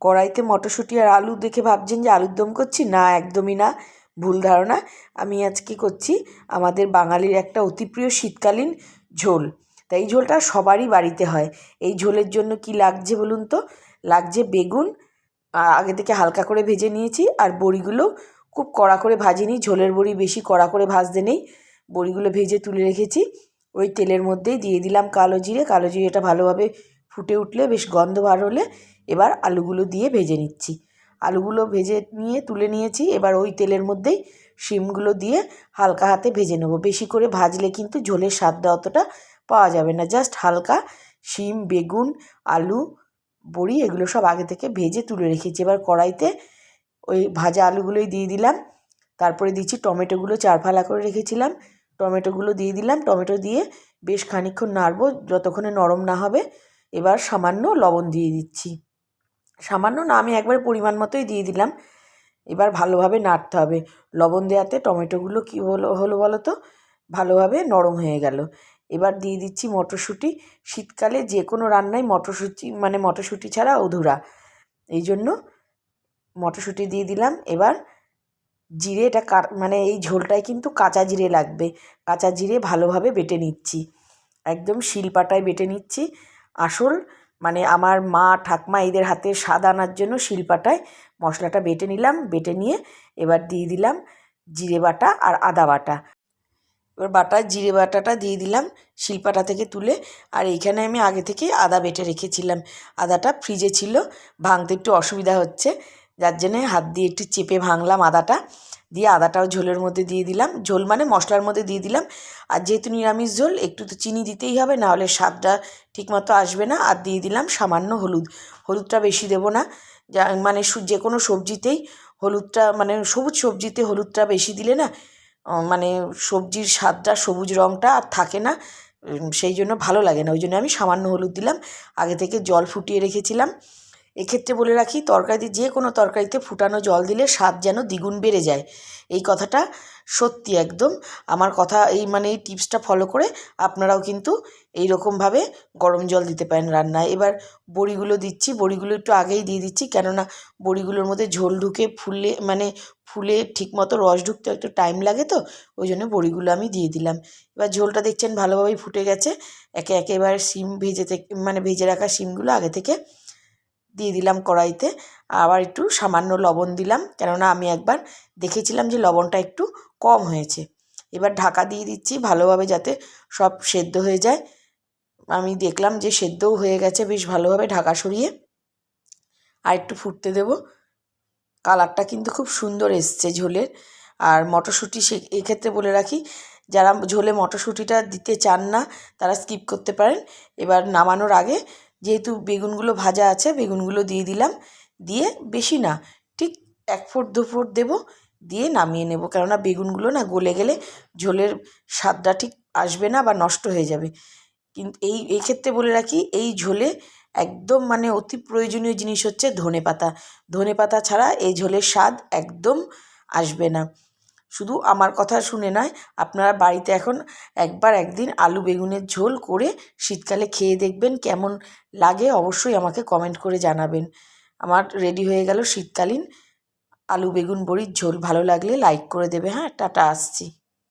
কড়াইতে মটরশুঁটি আর আলু দেখে ভাবছেন যে আলুর দম করছি? না, একদমই না। ভুল ধারণা। আমি আজকে করছি? আমাদের বাঙালির একটা অতি প্রিয় শীতকালীন ঝোল। তাই এই ঝোলটা সবারই বাড়িতে হয়। এই ঝোলের জন্য কি লাগছে বলুন তো? লাগছে বেগুন আগে থেকে হালকা করে ভেজে নিয়েছি। আর বড়িগুলো খুব কড়া করে ভাজিনি। ঝোলের বড়ি বেশি কড়া করে ভাজতে নেই। বড়িগুলো ভেজে তুলে রেখেছি। ওই তেলের মধ্যেই দিয়ে দিলাম কালো জিরে। কালো জিরেটা ভালোভাবে ফুটে উঠলে বেশ গন্ধ বার হলে এবার আলুগুলো দিয়ে ভেজে নিচ্ছি। আলুগুলো ভেজে নিয়ে তুলে নিয়েছি, এবার ওই তেলের মধ্যেই শিমগুলো দিয়ে হালকা হাতে ভেজে নেব। বেশি করে ভাজলে কিন্তু ঝোলের স্বাদটা অতটা পাওয়া যাবে না। জাস্ট হালকা শিম, বেগুন, আলু, বড়ি এগুলো সব আগে থেকে ভেজে তুলে রেখেছি। এবার কড়াইতে ওই ভাজা আলুগুলোই দিয়ে দিলাম। তারপরে দিচ্ছি টমেটোগুলো চার ফালা করে রেখেছিলাম। টমেটোগুলো দিয়ে দিলাম। টমেটো দিয়ে বেশ খানিকক্ষণ নাড়বো। যতক্ষণে নরম না হবে এবার সামান্য লবণ দিয়ে দিচ্ছি। সামান্য না, আমি একবার পরিমাণ মতোই দিয়ে দিলাম। এবার ভালোভাবে নাড়তে হবে। লবণ দেওয়াতে টমেটোগুলো কী হলো হলো বলো তো? ভালোভাবে নরম হয়ে গেল। এবার দিয়ে দিচ্ছি মটরশুঁটি। শীতকালে যে কোনো রান্নায় মটরশুঁটি মানে মটরশুঁটি ছাড়া অধুরা। এই জন্য মটরশুঁটি দিয়ে দিলাম। এবার জিরে এটা মানে এই ঝোলটায় কিন্তু কাঁচা জিরে লাগবে। কাঁচা জিরে ভালোভাবে বেটে নিচ্ছি। একদম শিলপাটায় বেটে নিচ্ছি। আসল মানে আমার মা, ঠাকমা এদের হাতে স্বাদ আনার জন্য শিলপাটায় মশলাটা বেটে নিলাম, বেটে নিয়ে এবার দিয়ে দিলাম জিরে বাটা আর আদা বাটা। এবার বাটা জিরে বাটাটা দিয়ে দিলাম শিলপাটা থেকে তুলে, আর এইখানে আমি আগে থেকে আদা বেটে রেখেছিলাম। আদাটা ফ্রিজে ছিল, ভাঙতে একটু অসুবিধা হচ্ছে, যার জন্যে হাত দিয়ে একটু চেপে ভাঙলাম আদাটা। দিয়ে আদাটাও ঝোলের মধ্যে দিয়ে দিলাম। ঝোল মানে মশলার মধ্যে দিয়ে দিলাম। আর যেহেতু নিরামিষ ঝোল, একটু তো চিনি দিতেই হবে, নাহলে স্বাদটা ঠিকমতো আসবে না। আর দিয়ে দিলাম সামান্য হলুদ। হলুদটা বেশি দেবো না। যা মানে যে কোনো সবজিতেই হলুদটা মানে সবুজ সবজিতে হলুদটা বেশি দিলে না মানে সবজির স্বাদটা, সবুজ রঙটা আর থাকে না সেই জন্য ভালো লাগে না। ওই জন্য আমি সামান্য হলুদ দিলাম। আগে থেকে জল ফুটিয়ে রেখেছিলাম। এক্ষেত্রে বলে রাখি, তরকারিতে যে কোনো তরকারিতে ফুটানো জল দিলে স্বাদ যেন দ্বিগুণ বেড়ে যায়। এই কথাটা সত্যি একদম। আমার কথা এই মানে এই টিপসটা ফলো করে আপনারাও কিন্তু এই রকমভাবে গরম জল দিতে পারেন রান্নায়। এবার বড়িগুলো দিচ্ছি, বড়িগুলো একটু আগেই দিয়ে দিচ্ছি, কেননা বড়িগুলোর মধ্যে ঝোল ঢুকে ফুলে মানে ফুলে ঠিকমতো রস ঢুকতে একটু টাইম লাগে তো, ওই জন্য বড়িগুলো আমি দিয়ে দিলাম। এবার ঝোলটা দেখছেন ভালোভাবেই ফুটে গেছে। একে একে এবার শিম ভেজে থেকে মানে ভেজে রাখা সিমগুলো আগে থেকে দিয়ে দিলাম কড়াইতে। আবার একটু সামান্য লবণ দিলাম, কেননা আমি একবার দেখেছিলাম যে লবণটা একটু কম হয়েছে। এবার ঢাকা দিয়ে দিচ্ছি ভালোভাবে যাতে সব সেদ্ধ হয়ে যায়। আমি দেখলাম যে সেদ্ধও হয়ে গেছে বেশ ভালোভাবে ঢাকা সরিয়ে। আর একটু ফুটতে দেব। কালারটা কিন্তু খুব সুন্দর এসছে ঝোলের। আর মটরশুঁটি সে এক্ষেত্রে বলে রাখি, যারা ঝোলে মটরশুঁটিটা দিতে চান না, তারা স্কিপ করতে পারেন। এবার নামানোর আগে যেহেতু বেগুনগুলো ভাজা আছে, বেগুনগুলো দিয়ে দিলাম। দিয়ে বেশি না, ঠিক এক ফোঁট, দু ফোঁট দেবো, দিয়ে নামিয়ে নেব। কেননা বেগুনগুলো না গলে গেলে ঝোলের স্বাদটা ঠিক আসবে না বা নষ্ট হয়ে যাবে। কিন্তু এই এক্ষেত্রে বলে রাখি, এই ঝোলে একদম মানে অতি প্রয়োজনীয় জিনিস হচ্ছে ধনে পাতা ধনে পাতা ছাড়া এই ঝোলের স্বাদ একদম আসবে না। শুধু আমার কথা শুনে নয়, আপনারা বাড়িতে এখন একবার একদিন আলু বেগুনের ঝোল করে শীতকালে খেয়ে দেখবেন কেমন লাগে, অবশ্যই আমাকে কমেন্ট করে জানাবেন। আমার রেডি হয়ে গেল শীতকালীন আলু বেগুন বড়ির ঝোল, ভালো লাগলে লাইক করে দেবে। হ্যাঁ টাটা, আসছি।